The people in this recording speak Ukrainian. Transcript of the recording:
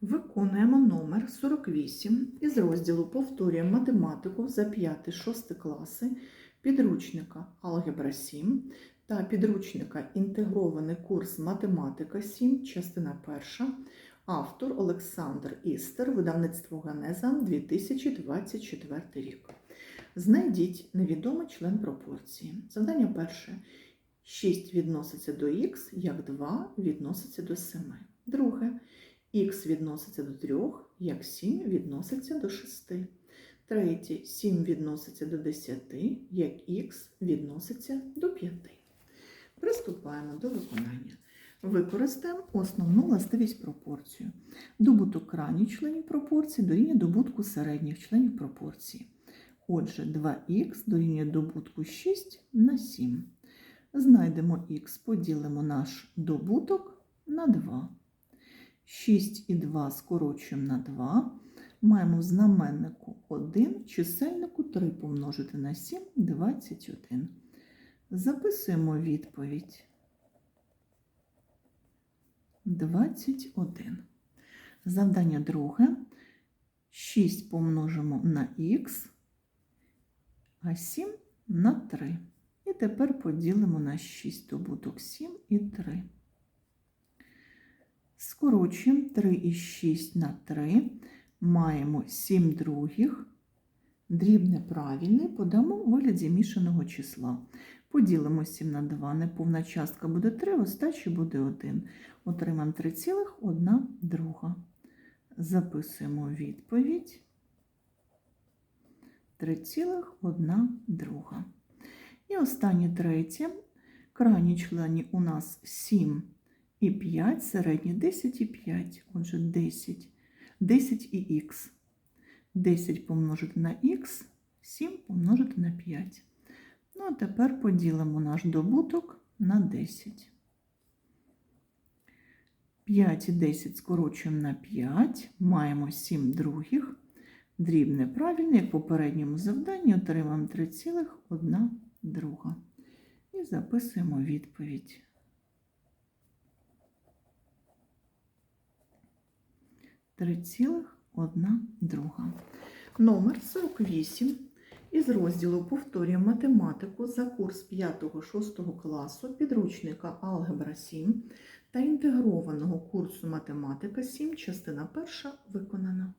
Виконуємо номер 48 із розділу Повторюємо математику за 5-6 класи підручника Алгебра 7 та підручника Інтегрований курс Математика 7, частина 1, автор Олександр Істер, видавництво Ганеза 2024 рік. Знайдіть невідомий член пропорції. Завдання перше. 6 відноситься до х, як 2 відноситься до 7. Друге. Х відноситься до 3, як 7 відноситься до 6. Третє. 7 відноситься до 10, як х відноситься до 5. Приступаємо до виконання. Використаємо основну властивість пропорцію. Добуток крайніх членів пропорції дорівнює добутку середніх членів пропорції. Отже, 2х дорівнює добутку 6 на 7. Знайдемо х, поділимо наш добуток на 2. 6 і 2 скорочуємо на 2. Маємо в знаменнику 1, чисельнику 3 помножити на 7 21. Записуємо відповідь. 21. Завдання друге. 6 помножимо на х, а 7 на 3. І тепер поділимо на 6 добуток 7 і 3. Скорочуємо 3 і 6 на 3. Маємо 7 других. Дрібне правильне подамо у вигляді мішаного числа. Поділимо 7 на 2. Неповна частка буде 3, остачі буде 1. Отримаємо 3,1 друга. Записуємо відповідь. 3,1 друга. І останнє третє. Крайні члені у нас 7 і 5, середні 10 і 5. Отже, 10. 10 і х. 10 помножити на х, 7 помножити на 5. Ну, а тепер поділимо наш добуток на 10. 5 і 10 скорочуємо на 5, маємо 7 других. Дрібне правильне, як в попередньому завданні, отримаємо 3,1 друга. І записуємо відповідь. Три цілих одна друга. Номер 48 із розділу Повторюємо математику за курс 5-6 класу підручника Алгебра 7 та інтегрованого курсу математика 7, частина 1 виконана.